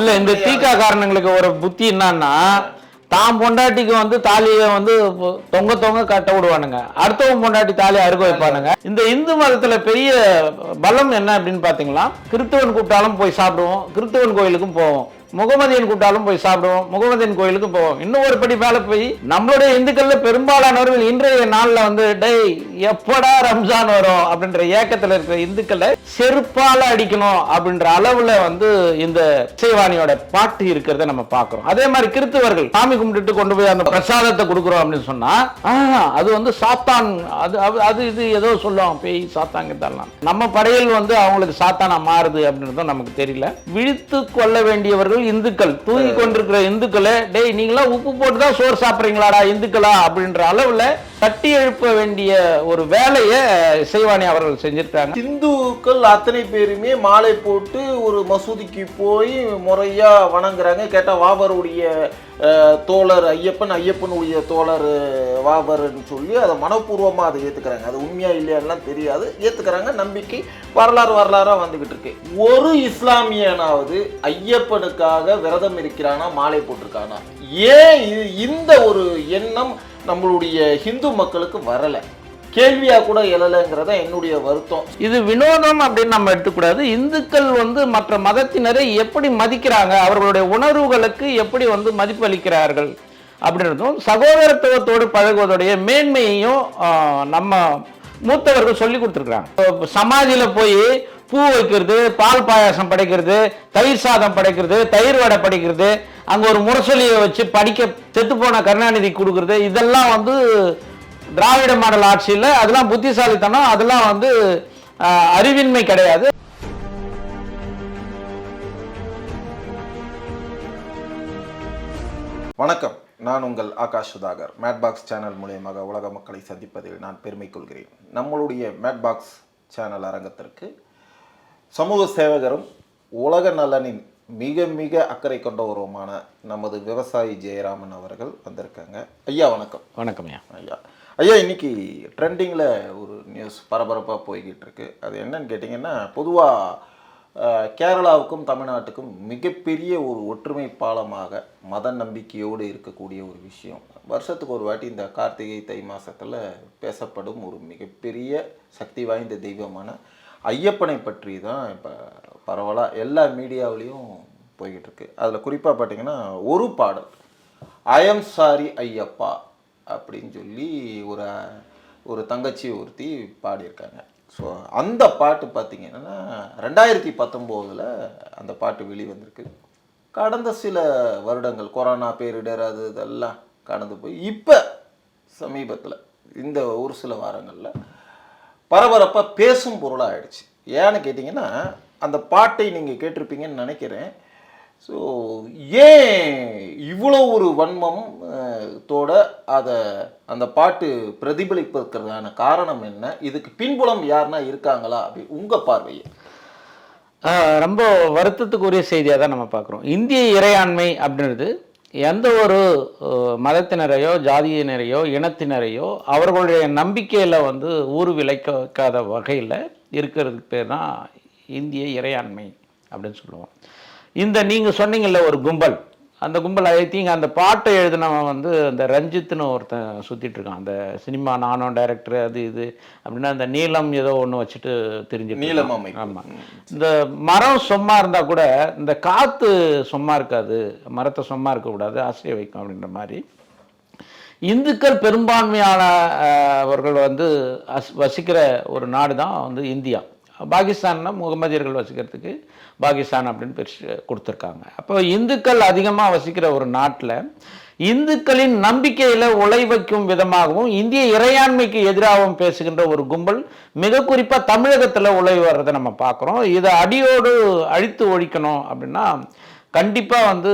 இல்ல இந்த தீக்கா காரணங்களுக்கு ஒரு புத்தி என்னன்னா தான் பொண்டாட்டிக்கு வந்து தாலியை வந்து தொங்க தொங்க கட்ட விடுவானுங்க. அடுத்தவங்க பொண்டாட்டி தாலியை அறுக்க வைப்பானுங்க. இந்த இந்து மதத்துல பெரிய பலம் என்ன அப்படின்னு பாத்தீங்களா? கிறிஸ்துவன் கூப்பிட்டாலும் போய் சாப்பிடுவோம். கிறிஸ்துவன் கோயிலுக்கும் போவோம். முகமதியன் கூட்டாலும் போய் சாப்பிடுவோம் முகமதியன் கோயிலுக்கும் போவோம். இன்னும் ஒரு படி மேலே போய் நம்மளுடைய இந்துக்கள்ல பெரும்பாலானவர்கள் இன்றைய நாள்ல வந்து டேய் எப்படா ரம்ஜான் வரும்? அப்படின்ற ஏக்கத்தில் இருக்கிற இந்துக்களை செருப்பால அடிக்கணும் அப்படின்ற அளவுல வந்து இந்த இசைவாணியோட பாட்டு இருக்கிறத நம்ம பார்க்கிறோம். அதே மாதிரி கிறித்துவர்கள் சாமி கும்பிட்டுட்டு கொண்டு போய் அந்த பிரசாதத்தை கொடுக்குறோம் அப்படின்னு சொன்னா அது வந்து சாத்தான் அது அது- இது ஏதோ சொல்லுவாங்க பேய் சாத்தாங்க நம்ம படையில் வந்து அவங்களுக்கு சாத்தானா மாறுது அப்படின்றதும் நமக்கு தெரியல. விழித்து கொள்ள வேண்டியவர்கள் இந்துக்கள் தூங்கி கொண்டிருக்கிற இந்துக்களை டேய் நீங்களா உப்பு போட்டு தான் சோறு சாப்பிட்றீங்களாடா இந்துக்களா? அப்படின்ற அளவுல தட்டி எழுப்ப வேண்டிய ஒரு வேலையை இசைவாணி அவர்கள் செஞ்சிருக்காங்க இந்துக்கள் அத்தனை பேருமே மாலை போட்டு ஒரு மசூதிக்கு போய் முறையா வணங்குறாங்க. கேட்டா வாபருடைய தோழர் ஐயப்பன் ஐயப்பனுடைய தோழர் வாபர்னு சொல்லி அதை மனப்பூர்வமாக அதை ஏற்றுக்கிறாங்க அது உண்மையா இல்லையான்லாம் தெரியாது. ஏற்றுக்கிறாங்க நம்பிக்கை வரலாறு வரலாறாக வந்துக்கிட்டு இருக்கு. ஒரு இஸ்லாமியனாவது ஐயப்பனுக்காக விரதம் இருக்கிறானா? மாலை போட்டிருக்கானா? ஏன் இந்த ஒரு எண்ணம் நம்மளுடைய ஹிந்து மக்களுக்கு வரலை? கேள்வியாக கூட எழலைங்கிறத என்னுடைய வருத்தம். இது வினோதம் அப்படின்னு நம்ம எடுத்துக்கூடாது. இந்துக்கள் வந்து மற்ற மதத்தினரை எப்படி மதிக்கிறாங்க? அவர்களுடைய உணர்வுகளுக்கு எப்படி வந்து மதிப்பளிக்கிறார்கள் அப்படின்றதும் சகோதரத்துவத்தோடு பழகுவதுடைய மேன்மையையும் நம்ம மூத்தவர்கள் சொல்லி கொடுத்துருக்குறாங்க. சமாதியில் போய் பூ வைக்கிறது பால் பாயாசம் படைக்கிறது தயிர் சாதம் படைக்கிறது தயிர் வடை படைக்கிறது அங்கே ஒரு முரசொலியை வச்சு படிக்க செத்து போன கருணாநிதி கொடுக்கறது இதெல்லாம் வந்து திராவிட மாடல் ஆட்சியில் அதெல்லாம் புத்திசாலித்தனம் அதெல்லாம் வந்து அறிவின்மை கிடையாது. வணக்கம். நான் உங்கள் ஆகாஷ் சுதாகர். மேட்பாக்ஸ் சேனல் மூலியமாக உலக மக்களை சந்திப்பதில் நான் பெருமை கொள்கிறேன். நம்மளுடைய மேட்பாக்ஸ் சேனல் அரங்கத்திற்கு சமூக சேவகரும் உலக நலனின் மிக மிக அக்கறை கொண்டவருமான நமது விவசாயி ஜெயராமன் அவர்கள் வந்திருக்காங்க. ஐயா வணக்கம். வணக்கம்யா ஐயா. ஐயா ஐயா இன்னைக்கு ட்ரெண்டிங்கில் ஒரு நியூஸ் பரபரப்பாக போய்கிட்டு இருக்கு அது என்னன்னு கேட்டிங்கன்னா பொதுவாக கேரளாவுக்கும் தமிழ்நாட்டுக்கும் மிகப்பெரிய ஒரு ஒற்றுமை பாலமாக மத நம்பிக்கையோடு இருக்கக்கூடிய ஒரு விஷயம். வருஷத்துக்கு ஒரு வாட்டி இந்த கார்த்திகை தை மாதத்தில் பேசப்படும் ஒரு மிகப்பெரிய சக்தி வாய்ந்த தெய்வமான ஐயப்பனை பற்றி தான் இப்போ பரவலாக எல்லா மீடியாவிலையும் போய்கிட்டு இருக்கு அதில் குறிப்பாக பார்த்தீங்கன்னா ஒரு பாடல் ஐஎம் சாரி ஐயப்பா. அப்படின்னு சொல்லி ஒரு ஒரு தங்கச்சி ஒருத்தி பாடியிருக்காங்க. ஸோ அந்த பாட்டு பார்த்தீங்கன்னா ரெண்டாயிரத்தி பத்தொம்போதில் அந்த பாட்டு வெளிவந்திருக்கு. கடந்த சில வருடங்கள் கொரோனா பேரிடர் அது இதெல்லாம் கடந்து போய் இப்போ சமீபத்தில் இந்த ஒரு சில வாரங்களில் பரபரப்பாக பேசும் பொருளாக ஆயிடுச்சு ஏன்னு கேட்டிங்கன்னா அந்த பாட்டை நீங்கள் கேட்டிருப்பீங்கன்னு நினைக்கிறேன். ஸோ ஏன் இவ்வளோ ஒரு வன்மம் தோட அதை அந்த பாட்டு பிரதிபலிப்பதற்கான காரணம் என்ன? இதுக்கு பின்புலம் யாருன்னா இருக்காங்களா? அப்படி உங்கள் பார்வையை. ரொம்ப வருத்தத்துக்குரிய செய்தியாக தான் நம்ம பார்க்குறோம். இந்திய இறையாண்மை அப்படின்றது எந்த ஒரு மதத்தினரையோ ஜாதியினரையோ இனத்தினரையோ அவர்களுடைய நம்பிக்கையில் வந்து ஊர் விளைக்க வைக்காத வகையில் இருக்கிறதுக்கு பேர் தான் இந்திய இறையாண்மை அப்படின்னு சொல்லுவோம். இந்த நீங்கள் சொன்னீங்கல்ல ஒரு கும்பல் அந்த கும்பல் ஐ திங்க் அந்த பாட்டை எழுதினவன் வந்து அந்த ரஞ்சித்னு ஒருத்தன் சுற்றிட்டு இருக்கான். அந்த சினிமா நானும் டைரக்டர் அது இது அப்படின்னா அந்த நீலம் ஏதோ ஒன்று வச்சுட்டு தெரிஞ்சு நீலம் அமைப்பு. ஆமாம் இந்த மரம் சும்மா இருந்தால் கூட இந்த காற்று சும்மா இருக்காது மரத்தை சும்மா இருக்கக்கூடாது அசைய வைக்கும் அப்படின்ற மாதிரி. இந்துக்கள் பெரும்பான்மையான அஹ், அவர்கள் வந்து அஸ் வசிக்கிற ஒரு நாடு தான் வந்து இந்தியா. பாகிஸ்தான்னா முகமதியர்கள் வசிக்கிறதுக்கு பாகிஸ்தான் அப்படின்னு பிரிச்சு கொடுத்துருக்காங்க. அப்போ இந்துக்கள் அதிகமாக வசிக்கிற ஒரு நாட்டில் இந்துக்களின் நம்பிக்கையில் உழை வைக்கும் விதமாகவும் இந்திய இறையாண்மைக்கு எதிராகவும் பேசுகின்ற ஒரு கும்பல் மிக குறிப்பாக தமிழகத்தில் உழை வர்றதை நம்ம பார்க்குறோம். இதை அடியோடு அழித்து ஒழிக்கணும் அப்படின்னா கண்டிப்பாக வந்து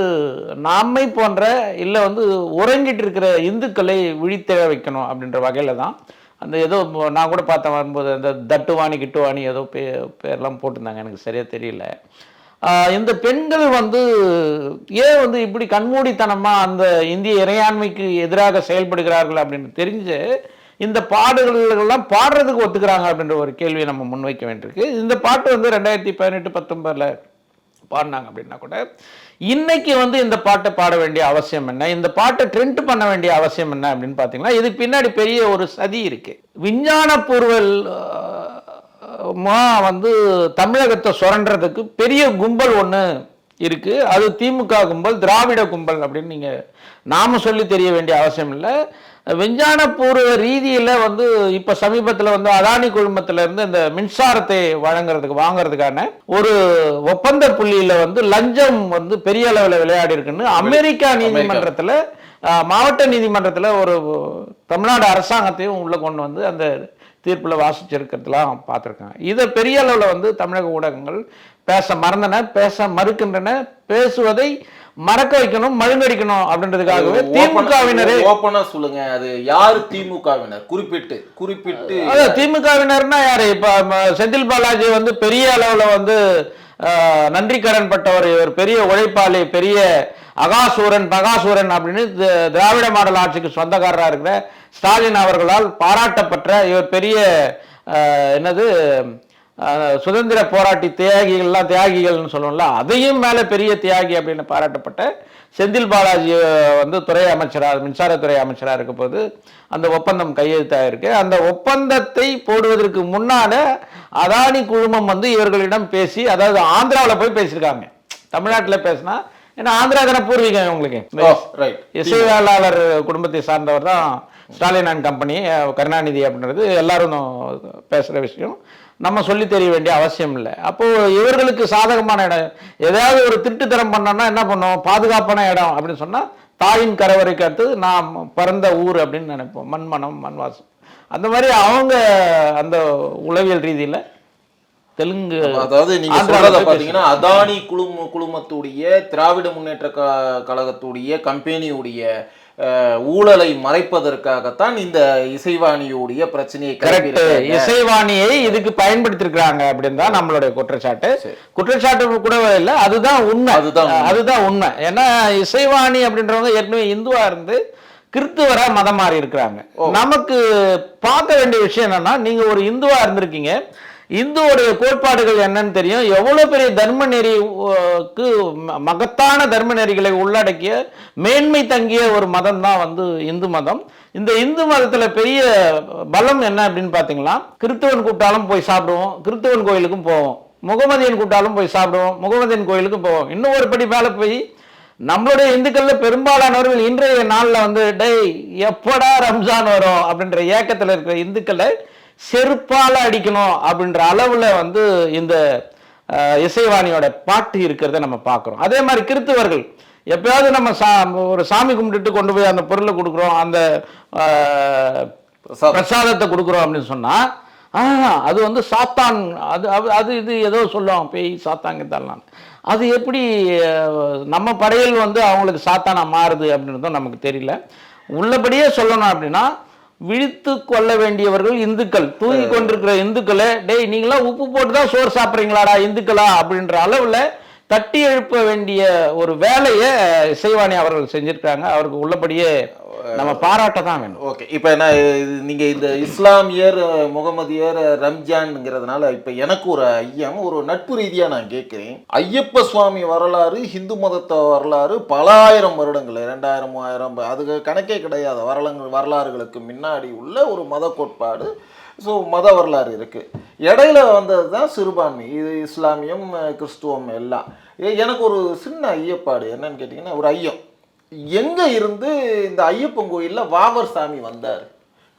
நாமை போன்ற இல்லை வந்து உறங்கிட்டு இருக்கிற இந்துக்களை விழித்தெழ வைக்கணும் அப்படின்ற வகையில் தான் அந்த ஏதோ நான் கூட பார்த்தேன் வரும்போது அந்த தட்டுவாணி கிட்டுவாணி ஏதோ பே பேர்லாம் போட்டிருந்தாங்க. எனக்கு சரியாக தெரியல. இந்த பெண்கள் வந்து ஏன் வந்து இப்படி கண்மூடித்தனமாக அந்த இந்திய இறையாண்மைக்கு எதிராக செயல்படுகிறார்கள் அப்படின்னு தெரிஞ்சு இந்த பாடல்கள்லாம் பாடுறதுக்கு ஒத்துக்கிறாங்க அப்படின்ற ஒரு கேள்வியை நம்ம முன்வைக்க வேண்டியிருக்கு. இந்த பாட்டு வந்து ரெண்டாயிரத்தி பதினெட்டு பத்தொன்பதில் பாடினாங்க அப்படின்னா கூட இன்னைக்கு வந்து இந்த பாட்டை பாட வேண்டிய அவசியம் என்ன? இந்த பாட்டை ட்ரெண்ட் பண்ண வேண்டிய அவசியம் என்ன அப்படின்னு பார்த்தீங்கன்னா இதுக்கு பின்னாடி பெரிய ஒரு சதி இருக்கு. விஞ்ஞானபூர்வல் மா வந்து தமிழகத்தை சுரண்டுறதுக்கு பெரிய கும்பல் ஒன்று இருக்கு. அது திமுக கும்பல் திராவிட கும்பல் அப்படின்னு நீங்க நாம சொல்லி தெரிய வேண்டிய அவசியம் இல்லை. விஞ்ஞானபூர்வ ரீதியில வந்து இப்ப சமீபத்துல வந்து அதானி குழுமத்துல இருந்து இந்த மின்சாரத்தை வழங்குறதுக்கு வாங்குறதுக்கான ஒரு ஒப்பந்த புள்ளியில வந்து லஞ்சம் வந்து பெரிய அளவுல விளையாடி இருக்குன்னு அமெரிக்கா. நீதிமன்றத்துல மாவட்ட நீதிமன்றத்துல ஒரு தமிழ்நாடு அரசாங்கத்தையும் உள்ள கொண்டு வந்து அந்த தீர்ப்புல வாசிச்சிருக்கிறதுலாம் பார்த்துருக்காங்க. இதை பெரிய அளவுல வந்து தமிழக ஊடகங்கள் பேச மறந்தன பேச மறுக்கின்றன பேசுவதை மறக்க வைக்கணும் மழுங்கடிக்கணும் அப்படின்றதுக்காகவே திமுகவினரே ஓப்பனா சொல்லுங்க. அது யாரு திமுகவினர்? குறிப்பிட்டு குறிப்பிட்டு. அதான் திமுகவினர்னா யாரு? இப்ப செந்தில் பாலாஜி வந்து பெரிய அளவுல வந்து நன்றி கடன் பட்டவர் இவர். பெரிய உழைப்பாளி பெரிய அகாசூரன் பகாசூரன் அப்படின்னு திராவிட மாடல் ஆட்சிக்கு சொந்தக்காரரா இருக்கிற ஸ்டாலின் அவர்களால் பாராட்டப்பட்ட இவர் பெரிய என்னது சுதந்திர போராட்டி தியாகிகள்லாம் தியாகிகள்னு சொல்லுவோம்ல அதையும் மேல பெரிய தியாகி அப்படின்னு பாராட்டப்பட்ட செந்தில் பாலாஜி வந்து துறை அமைச்சராக மின்சாரத்துறை அமைச்சராக இருக்க போது அந்த ஒப்பந்தம் கையெழுத்தாக இருக்கு அந்த ஒப்பந்தத்தை போடுவதற்கு முன்னால அதானி குழுமம் வந்து இவர்களிடம் பேசி அதாவது ஆந்திராவில் போய் பேசியிருக்காங்க. தமிழ்நாட்டில் பேசினா ஏன்னா ஆந்திரா தானே பூர்வீகம் இவங்களுக்கு. ஓ ரைட் இசைவேளாளர் குடும்பத்தை சார்ந்தவர் தான் ஸ்டாலின் அண்ட் கம்பெனி கருணாநிதி அப்படின்றது எல்லாரும் பேசுகிற விஷயம். நம்ம சொல்லி தெரிய வேண்டிய அவசியம் இல்லை. அப்போ இவர்களுக்கு சாதகமான இடம் ஏதாவது ஒரு திருட்டுத்தரம் பண்ணோம்னா என்ன பண்ணுவோம்? பாதுகாப்பான இடம் அப்படின்னு சொன்னா தாயின் கரவறைக்கு அடுத்து நான் பிறந்த ஊர் அப்படின்னு நினைப்போம். மண்மனம் மண்வாசம். அந்த மாதிரி அவங்க அந்த உளவியல் ரீதியில தெலுங்கு அதாவது நீங்க சொல்றத பாத்தீங்கன்னா அதானி குழும குழுமத்துடைய திராவிட முன்னேற்ற க- கழகத்துடைய கம்பெனியுடைய ஊழலை மறைப்பதற்காகத்தான் இந்த இசைவாணியுடைய பிரச்சனையை கரெக்ட். இசைவாணியை இதுக்கு பயன்படுத்திருக்கிறாங்க அப்படின்னு தான் நம்மளுடைய குற்றச்சாட்டு. குற்றச்சாட்டு கூட இல்லை. அதுதான் உண்மை. அதுதான் உண்மை. அதுதான் உண்மை. ஏன்னா இசைவாணி அப்படின்றவங்க ஏற்கனவே இந்துவா இருந்து கிறிஸ்துவரா மதம் மாறி இருக்கிறாங்க நமக்கு பார்க்க வேண்டிய விஷயம் என்னன்னா நீங்க ஒரு இந்துவா இருந்திருக்கீங்க. இந்துவோடைய கோட்பாடுகள் என்னன்னு தெரியும். எவ்வளோ பெரிய தர்ம நெறிக்கு மகத்தான தர்ம நெறிகளை உள்ளடக்கிய மேன்மை தங்கிய ஒரு மதம் தான் வந்து இந்து மதம். இந்த இந்து மதத்தில் பெரிய பலம் என்ன அப்படின்னு பார்த்தீங்களா கிறிஸ்துவன் கூப்பிட்டாலும் போய் சாப்பிடுவோம். கிறிஸ்துவன் கோயிலுக்கும் போவோம். முகமதியன் கூப்பிட்டாலும் போய் சாப்பிடுவோம். முகமதியன் கோயிலுக்கும் போவோம். இன்னும் ஒரு படி மேலே போய் நம்மளுடைய இந்துக்களில் பெரும்பாலானவர்கள் இன்றைய நாளில் வந்து டேய் எப்படா ரம்ஜான் வரும்? அப்படின்ற ஏக்கத்தில் இருக்கிற இந்துக்களை செருப்பால அடிக்கணும் அப்படின்ற அளவுல வந்து இந்த இசைவாணியோட பாட்டு இருக்கிறத நம்ம பார்க்குறோம். அதே மாதிரி கிறித்துவர்கள் எப்பயாவது நம்ம சா ஒரு சாமி கும்பிட்டுட்டு கொண்டு போய் அந்த பொருளை கொடுக்குறோம் அந்த. பிரசாதத்தை கொடுக்குறோம் அப்படின்னு சொன்னா ஆ அது வந்து சாத்தான் அது அது- அது இது ஏதோ சொல்லுவாங்க பேய் சாத்தாங்க தரலாம் அது எப்படி நம்ம படையல் வந்து அவங்களுக்கு சாத்தானா மாறுது அப்படின்றதும் நமக்கு தெரியல. உள்ளபடியே சொல்லணும் அப்படின்னா விழித்து கொள்ள வேண்டியவர்கள் இந்துக்கள். தூங்கி கொண்டிருக்கிற இந்துக்களை டேய் நீங்களாம் உப்பு போட்டு தான் சோறு சாப்பிட்றீங்களாடா இந்துக்களா? அப்படின்ற அளவுல தட்டி எழுப்ப வேண்டிய ஒரு வேலையை இசைவாணி அவர்கள் செஞ்சிருக்காங்க அவருக்கு உள்ளபடியே நம்ம பாராட்ட தான் வேணும். ஓகே. இப்போ நான் இது- நீங்க இந்த இஸ்லாமியர் முகமதியர் ரம்ஜான்ங்கிறதுனால இப்போ எனக்கு ஒரு ஐயம் ஒரு நட்பு ரீதியா நான் கேட்குறேன். ஐயப்ப சுவாமி வரலாறு ஹிந்து மதத்த வரலாறு பல ஆயிரம் வருடங்கள் ரெண்டாயிரம் மூவாயிரம் அதுக்கு கணக்கே கிடையாது வரலாறு வரலாறுகளுக்கு முன்னாடி உள்ள ஒரு மத கோட்பாடு. ஸோ மத வரலாறு இருக்கு. இடையில வந்தது தான் சிறுபான்மை. இது இஸ்லாமியம் கிறிஸ்துவம் எல்லாம். எனக்கு ஒரு சின்ன ஐயப்பாடு என்னன்னு கேட்டிங்கன்னா ஒரு ஐயம். எங்க இருந்து இந்த ஐயப்பன் கோயில்ல வாவர் சாமி வந்தார்?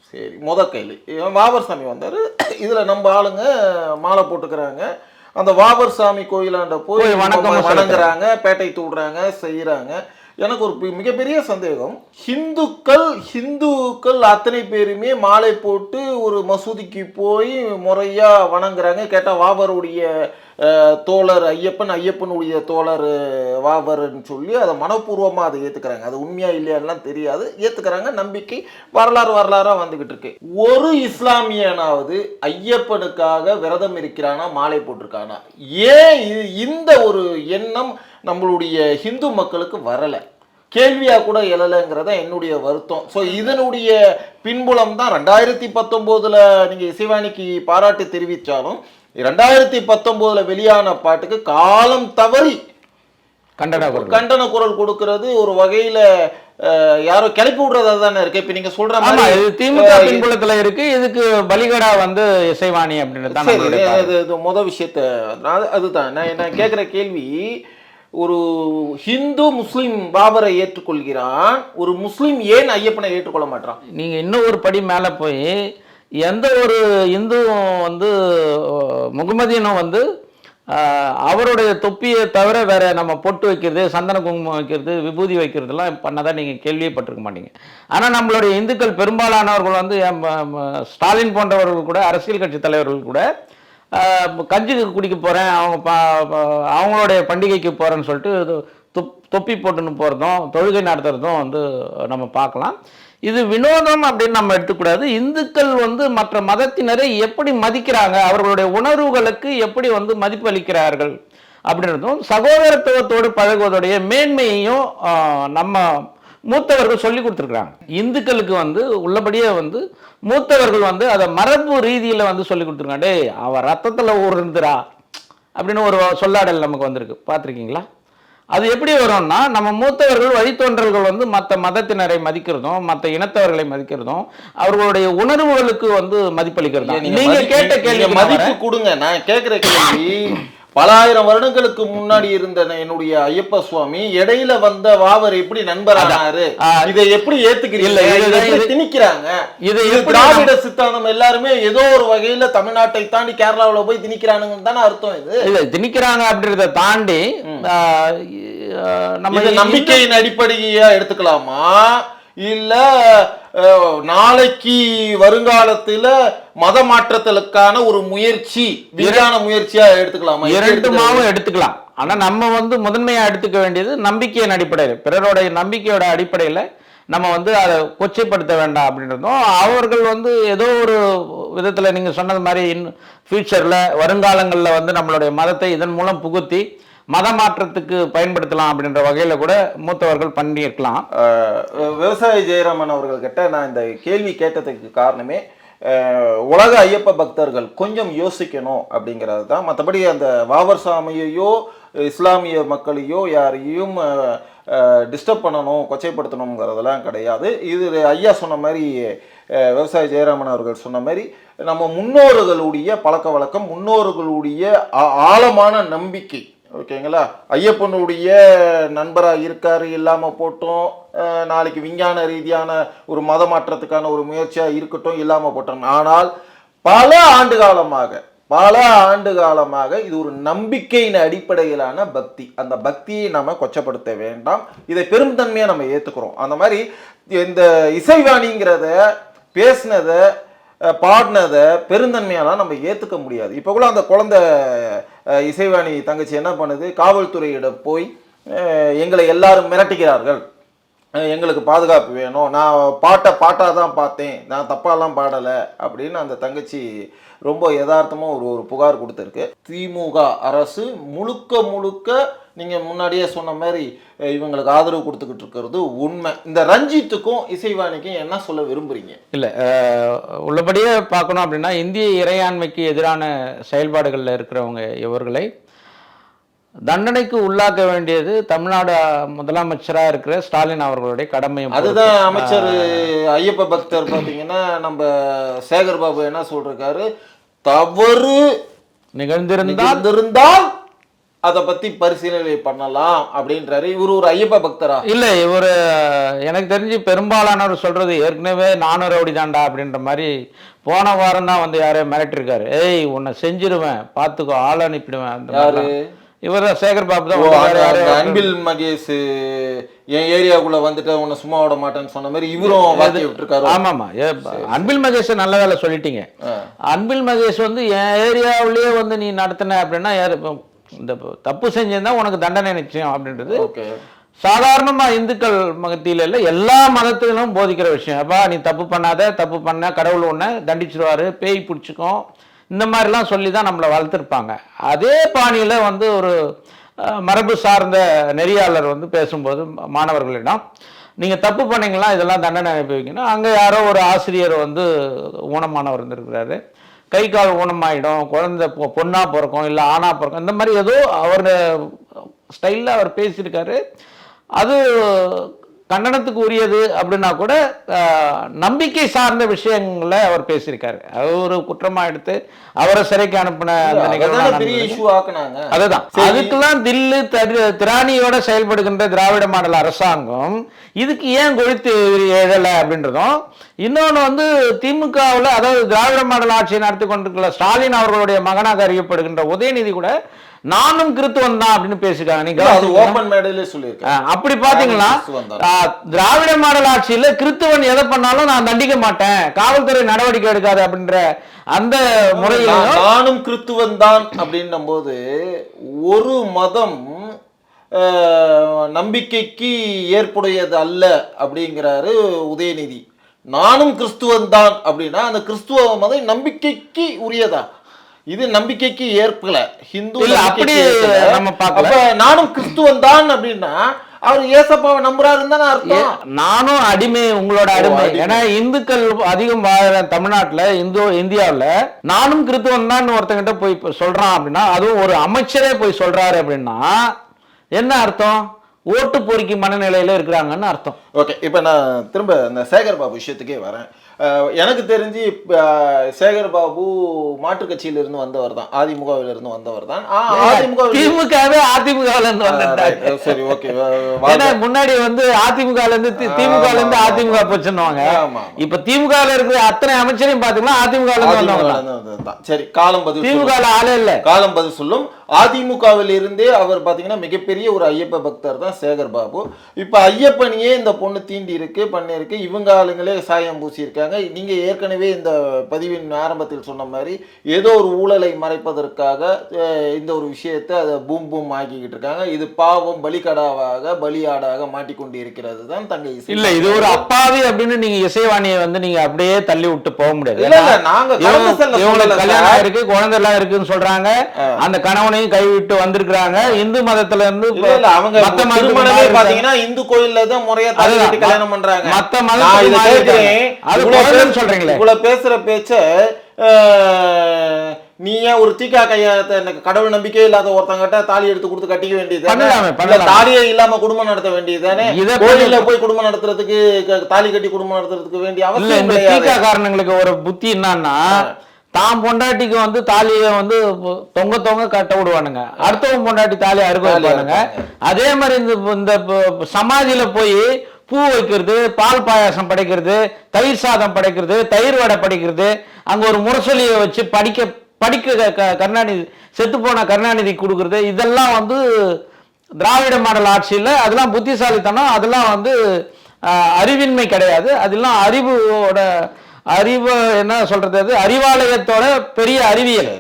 சரி முத கையில் வாவர் சாமி வந்தார். இதில் நம்ம ஆளுங்க மாலை போட்டுக்கிறாங்க. அந்த வாவர் சாமி கோயிலாண்ட போய் வணக்கம் வணங்க- வணங்குறாங்க பேட்டை தூடுறாங்க செய்கிறாங்க எனக்கு ஒரு மிகப்பெரிய சந்தேகம். ஹிந்துக்கள் ஹிந்துக்கள் அத்தனை பேருமே மாலை போட்டு ஒரு மசூதிக்கு போய் முறையா வணங்குறாங்க. கேட்டால் வாவருடைய தோழர் ஐயப்பன் ஐயப்பனுடைய தோழர் வாவர்ன்னு சொல்லி அதை மனப்பூர்வமாக அதை ஏற்றுக்கிறாங்க அது உண்மையாக இல்லையான்லாம் தெரியாது. ஏற்றுக்கிறாங்க நம்பிக்கை வரலாறு வரலாறாக வந்துக்கிட்டு இருக்கு. ஒரு இஸ்லாமியனாவது ஐயப்பனுக்காக விரதம் இருக்கிறானா? மாலை போட்டிருக்கானா? ஏன் இந்த ஒரு எண்ணம் நம்மளுடைய ஹிந்து மக்களுக்கு வரலை? கேள்வியாக கூட எழலைங்கிறத என்னுடைய வருத்தம். ஸோ இதனுடைய பின்புலம் தான் ரெண்டாயிரத்தி பத்தொம்போதில் நீங்கள் இசைவாணிக்கு பாராட்டு தெரிவித்தாலும் ரெண்டாயிரத்தி பத்தொன்பதுல வெளியான பாட்டுக்கு காலம் தவறி கண்டன குரல். கண்டன குரல் கொடுக்கிறது ஒரு வகையில யாரோ கிளப்பி விடுறதா தானே இருக்கு. இப்ப நீங்க சொல்ற மாதிரி இது திமுக பின்புலத்துல இருக்கு. இதுக்கு பலிகடா வந்து இசைவாணி அப்படின்னு இது- முத விஷயத்த அதுதான். நான் நான் கேட்குற கேள்வி ஒரு ஹிந்து முஸ்லிம் பாபரை ஏற்றுக்கொள்கிறான். ஒரு முஸ்லிம் ஏன் ஐயப்பனை ஏற்றுக்கொள்ள மாட்டான் நீங்க இன்னும் ஒரு படி மேல போய் எந்த ஒரு இந்துவும் வந்து முகமதியனும் வந்து அவருடைய தொப்பியை தவிர வேற நம்ம பொட்டு வைக்கிறது சந்தன குங்குமம் வைக்கிறது விபூதி வைக்கிறதுலாம் பண்ணதை நீங்கள் கேள்விப்பட்டிருக்க மாட்டீங்க. ஆனால் நம்மளுடைய இந்துக்கள் பெரும்பாலானவர்கள் வந்து ஸ்டாலின் போன்றவர்கள் கூட அரசியல் கட்சி தலைவர்கள் கூட கஞ்சிக்கு கஞ்சி குடிக்க போகிறேன் அவங்க ப- அவங்களுடைய பண்டிகைக்கு போகிறேன்னு சொல்லிட்டு இது தொப் தொப்பி போட்டுன்னு போகிறதும் தொழுகை நடத்துறதும் வந்து நம்ம பார்க்கலாம். இது வினோதம் அப்படின்னு நம்ம எடுத்துக்கூடாது. இந்துக்கள் வந்து மற்ற மதத்தினரை எப்படி மதிக்கிறாங்க? அவர்களுடைய உணர்வுகளுக்கு எப்படி வந்து மதிப்பு அளிக்கிறார்கள்? அப்படின்றதும் சகோதரத்துவத்தோடு பழகுவதுடைய மேன்மையையும் நம்ம மூத்தவர்கள் சொல்லி கொடுத்துருக்குறாங்க. இந்துக்களுக்கு வந்து உள்ளபடியே வந்து மூத்தவர்கள் வந்து அதை மரபு ரீதியில் வந்து சொல்லி கொடுத்துருக்காங்க. டேய் அவன் ரத்தத்தில் ஊர்ந்துரா அப்படின்னு ஒரு சொல்லாடல் நமக்கு வந்திருக்கு. பார்த்துருக்கீங்களா? அது எப்படி வரும்னா நம்ம மூத்தவர்கள் வழித்தோன்றல்கள் வந்து மற்ற மதத்தினரை மதிக்கிறதும் மற்ற இனத்தவர்களை மதிக்கிறதும் அவர்களுடைய உணர்வுகளுக்கு வந்து மதிப்பளிக்கிறதும் நீங்க கேட்ட கேள்வி மதிப்பு கொடுங்க. நான் கேட்குற கேள்வி பல ஆயிரம் வருடங்களுக்கு முன்னாடி இருந்த என்னுடைய ஐயப்ப சுவாமி இடையில வந்த வாவர் எப்படி நண்பரானாரு. இதை எப்படி ஏத்துக்கிறீங்க? திணிக்கிறாங்க? இதை திராவிட சித்தாந்தம் எல்லாருமே ஏதோ ஒரு வகையில தமிழ்நாட்டை தாண்டி கேரளாவுல போய் திணிக்கிறானுங்கன்னு தானே அர்த்தம் இது? இல்ல திணிக்கிறாங்க அப்படின்றத தாண்டி நம்ம நம்பிக்கையின் அடிப்படையா எடுத்துக்கலாமா? இல்ல நாளைக்கு வருங்காலத்துல மத மாற்றத்திற்கான ஒரு முயற்சி விஞ்ஞான முயற்சியா எடுத்துக்கலாமா? இரண்டுமாவும் எடுத்துக்கலாம். ஆனா நம்ம வந்து முதன்மையா எடுத்துக்க வேண்டியது நம்பிக்கையின் அடிப்படையில். பிறருடைய நம்பிக்கையோட அடிப்படையில நம்ம வந்து அதை கொச்சைப்படுத்த வேண்டாம் அப்படின்றதும் அவர்கள் வந்து ஏதோ ஒரு விதத்துல நீங்க சொன்னது மாதிரி இன் ஃபியூச்சர்ல வருங்காலங்கள்ல வந்து நம்மளுடைய மதத்தை இதன் மூலம் புகுத்தி மத மாற்றத்துக்கு பயன்படுத்தலாம் அப்படின்ற வகையில் கூட மூத்தவர்கள் பண்ணியிருக்கலாம். விவசாய ஜெயராமன் அவர்கள்கிட்ட நான் இந்த கேள்வி கேட்டதுக்கு காரணமே உலக ஐயப்ப பக்தர்கள் கொஞ்சம் யோசிக்கணும் அப்படிங்கிறது தான். மற்றபடி அந்த வாவர் சாமியையோ இஸ்லாமிய மக்களையோ யாரையும் டிஸ்டர்ப் பண்ணணும் கொச்சைப்படுத்தணுங்கிறதெல்லாம் கிடையாது. இது ஐயா சொன்ன மாதிரி விவசாய ஜெயராமன் அவர்கள் சொன்ன மாதிரி நம்ம முன்னோர்களுடைய பழக்க வழக்கம் முன்னோர்களுடைய ஆ- ஆழமான நம்பிக்கை. ஓகேங்களா? ஐயப்பனுடைய நண்பராக இருக்காரு இல்லாமல் போட்டோம் நாளைக்கு விஞ்ஞான ரீதியான ஒரு மத மாற்றத்துக்கான ஒரு முயற்சியாக இருக்கட்டும் இல்லாமல் போட்டோம் ஆனால் பல ஆண்டு காலமாக பல ஆண்டு காலமாக இது ஒரு நம்பிக்கையின் அடிப்படையிலான பக்தி. அந்த பக்தியை நம்ம கொச்சப்படுத்த வேண்டாம். இதை பெருந்தன்மையாக நம்ம ஏற்றுக்கிறோம் அந்த மாதிரி இந்த இசைவாணிங்கிறத பேசினதை பாடினதை பெருந்தன்மையாலாம் நம்ம ஏற்றுக்க முடியாது. இப்போ கூட அந்த குழந்தை இசைவாணி தங்கச்சி என்ன பண்ணுது? காவல்துறையிட போய் எங்களை எல்லாரும் மிரட்டுகிறார்கள். எங்களுக்கு பாதுகாப்பு வேணும். நான் பாட்டை பாட்டாக தான் பார்த்தேன். நான் தப்பாலாம் பாடலை அப்படின்னு அந்த தங்கச்சி ரொம்ப யதார்த்தமாக ஒரு ஒரு புகார் கொடுத்துருக்கு. திமுக அரசு முழுக்க முழுக்க நீங்கள் முன்னாடியே சொன்ன மாதிரி இவங்களுக்கு ஆதரவு கொடுத்துக்கிட்டு இருக்கிறது உண்மை. இந்த ரஞ்சித்துக்கும் இசைவாணிக்கும் என்ன சொல்ல விரும்புறீங்க? இல்லை உள்ளபடியே பார்க்கணும் அப்படின்னா இந்திய இறையாண்மைக்கு எதிரான செயல்பாடுகளில் இருக்கிறவங்க இவர்களை தண்டனைக்கு உள்ளாக்க வேண்டியது தமிழ்நாடு முதலமைச்சராக இருக்கிற ஸ்டாலின் அவர்களுடைய கடமையும் அதுதான். அமைச்சர் ஐயப்ப பக்தர் பார்த்தீங்கன்னா நம்ம சேகர் பாபு என்ன சொல்றாரு? தவறு நிகழ்ந்திருந்தால் இருந்தால் அதை பத்தி பரிசீலனை பண்ணலாம் அப்படின்றாரு. இவர் ஒரு ஐயப்ப பக்தரா? இல்லை இவர் எனக்கு தெரிஞ்சு பெரும்பாலானவர் சொல்றது ஏற்கனவே நானூறு ரவுடி தாண்டா அப்படின்ற மாதிரி போன வாரம் தான் வந்து யாரையும் மிரட்டிருக்காரு ஏய் உன்னை செஞ்சிருவேன் பார்த்துக்கோ ஆள் அனுப்பிடுவேன் அந்த இவர் சேகர் பாபு தான் அன்பில் மகேஷ் என் ஏரியாக்குள்ள வந்துட்டு உன்னை சும்மா விட மாட்டேன்னு சொன்ன மாதிரி இவரும் வாக்கி விட்டுருக்காரு. ஆமாமா. ஏ, அன்பில் மகேஷ் நல்ல வேலை சொல்லிட்டீங்க. அன்பில் மகேஷ் வந்து என் ஏரியாவிலேயே வந்து நீ நடத்தின அப்படின்னா யாரு இந்த தப்பு செஞ்சிருந்தா உனக்கு தண்டனை நிச்சயம் அப்படின்றது சாதாரணமா இந்துக்கள் மகத்தியில இல்ல எல்லா மதத்திலும் போதிக்கிற விஷயம். அப்பா நீ தப்பு பண்ணாத தப்பு பண்ண கடவுள் உன்னை தண்டிச்சிருவாரு பேய் பிடிச்சிக்கும். இந்த மாதிரிலாம் சொல்லி தான் நம்மளை வளர்த்துருப்பாங்க. அதே பாணியில் வந்து ஒரு மரபு சார்ந்த நெறியாளர் வந்து பேசும்போது மாணவர்களிடம் நீங்கள் தப்பு பண்ணீங்களா இதெல்லாம் தண்டனை அனுபவிக்கணும். அங்கே யாரோ ஒரு ஆசிரியர் வந்து ஊனமானவர் இருந்திருக்கிறாரு. கை கால் ஊனமாயிடும் குழந்தை பொ- பொண்ணா பிறக்கும் இல்லை ஆணாக பிறக்கும் இந்த மாதிரி ஏதோ அவர் ஸ்டைலில் அவர் பேசியிருக்காரு. அது கண்டனத்துக்கு உரியது அப்படின்னா கூட நம்பிக்கை சார்ந்த விஷயங்களை அவர் பேசியிருக்காரு. அது ஒரு குற்றமா எடுத்து அவரை சிறைக்கு அனுப்பின அதுதான். அதுக்கெல்லாம் தில்லு தரி- திராணியோட செயல்படுகின்ற திராவிட மாடல் அரசாங்கம் இதுக்கு ஏன் கொழுத்து எழல அப்படின்றதும் இன்னொன்று வந்து திமுகவில் அதாவது திராவிட மாடல் ஆட்சியை நடத்தி கொண்டிருக்கிற ஸ்டாலின் அவர்களுடைய மகனாக அறியப்படுகின்ற உதயநிதி கூட நானும் கிறித்துவன் தான் அப்படின்னு பேசிருக்காங்க நீங்க அப்படி பாத்தீங்கன்னா திராவிட மாடல் ஆட்சியில கிறிஸ்துவன் எதை பண்ணாலும் நான் தண்டிக்க மாட்டேன். காவல்துறை நடவடிக்கை எடுக்காது அப்படின்ற அந்த முறையிலும் நான் நானும் கிறித்துவன் தான் அப்படின்னும் போது ஒரு மதம் நம்பிக்கைக்கு ஏற்புடையது அல்ல அப்படிங்கிறாரு உதயநிதி. நானும் கிறிஸ்துவன் தான் அப்படின்னா அந்த கிறிஸ்துவ மதம் நம்பிக்கைக்கு உரியதா? இது நம்பிக்கைக்கு ஏற்கல ஹிந்து அப்படி. நம்ம நானும் கிறிஸ்துவன் தான் அப்படின்னா அவர் ஏசப்பாவை நம்புறாருன்னு தானே அர்த்தம். நானும் அடிமை உங்களோட அடிமை. ஏன்னா இந்துக்கள் அதிகம் வாழ தமிழ்நாட்டுல இந்து இந்தியாவுல நானும் கிறித்துவன் தான் ஒருத்தங்கிட்ட போய் சொல்றான் அப்படின்னா அதுவும் ஒரு அமைச்சரே போய் சொல்றாரு அப்படின்னா என்ன அர்த்தம்? ஓட்டு பொறிக்கும் மனநிலையில இருக்கிறாங்கன்னு அர்த்தம். ஓகே இப்போ நான் திரும்ப இந்த சேகர் பாபு விஷயத்துக்கே வரேன். எனக்கு தெரிஞ்சு சேகர் பாபு மாற்றுக் கட்சியில இருந்து வந்தவர் தான். அதிமுகவில் இருந்து வந்தவர் தான். அதிமுக திமுகவே இருந்து வந்துட்டாங்க right. சரி ஓகே. முன்னாடி வந்து அதிமுக இருந்து தி- திமுக ல இருந்து அதிமுக போச்சுன்னுவாங்க. இப்ப திமுக ல இருக்கிற அத்தனை அமைச்சரையும் பாத்தீங்கன்னா அதிமுக வந்தவங்க. சரி காலம் பதில். திமுக ஆளே இல்ல. காலம் பதில் சொல்லும். அதிமுகவில் இருந்தே அவர் பாத்தீங்கன்னா மிகப்பெரிய ஒரு ஐயப்ப பக்தர் தான் சேகர் பாபு. இப்ப ஐயப்பனையே இந்த பொண்ணு தீண்டி இருக்கு பண்ணிருக்கு இவங்க ஆளுங்களே சாயம் பூசி இருக்காங்க நீங்க ஏற்கனவே இந்த பதிவின் ஆரம்பத்தில் சொன்ன மாதிரி ஏதோ ஒரு ஊழலை மறைப்பதற்காக இந்த ஒரு விஷயத்தை அதை பூம் பூம் ஆக்கிக்கிட்டு இருக்காங்க. இது பாவம் பலிகடாவாக பலியாடாக மாட்டிக்கொண்டு இருக்கிறது தான் தங்கை இல்ல இது ஒரு அப்பாவி அப்படின்னு நீங்க இசைவாணியை வந்து நீங்க அப்படியே தள்ளி விட்டு போக முடியாது. நாங்க கல்யாணம். இருக்கு குழந்தை எல்லாம் இருக்குன்னு சொல்றாங்க. அந்த கணவனையும் கைவிட்டு வந்திருக்கிறாங்க. இந்து மதத்துல இருந்து அவங்க பாத்தீங்கன்னா இந்து கோயில்ல தான் முறையா கல்யாணம் பண்றாங்க. மத்த நான் இவ்வளவு சொல்றீங்களே. இவ்வளவு பேசுற பேச்ச நீ ஏன் ஒரு தீக்கா கையாத்த எனக்கு கடவுள் நம்பிக்கை இல்லாத ஒருத்தங்கிட்ட தாலி எடுத்து கொடுத்து கட்டிக்க வேண்டியது. தாலியே இல்லாம குடும்பம் நடத்த வேண்டியது தானே? இதை கோயில்ல போய் குடும்பம் நடத்துறதுக்கு தாலி கட்டி குடும்பம் நடத்துறதுக்கு வேண்டிய அவசியம் இந்த தீக்கா காரணங்களுக்கு ஒரு புத்தி என்னன்னா தான் பொண்டாட்டிக்கு வந்து தாலியை வந்து தொங்க தொங்க கட்ட விடுவானுங்க. அடுத்தவங்க பொண்டாட்டி தாலியை அறுக்க அதே மாதிரி இந்த சமாதியில போய் பூ வைக்கிறது பால் பாயாசம் படைக்கிறது தயிர் சாதம் படைக்கிறது தயிர் வடை படைக்கிறது. அங்கே ஒரு முரசொலியை வச்சு படிக்க படிக்க க- கருணாநிதி செத்து போன கருணாநிதி கொடுக்குறது. இதெல்லாம் வந்து திராவிட மாடல் ஆட்சியில் அதெல்லாம் புத்திசாலித்தனம் அதெல்லாம் வந்து அறிவின்மை கிடையாது. அதெல்லாம் அறிவோட அறிவு என்ன சொல்றது அது? அறிவாலயத்தோட பெரிய அறிவியல்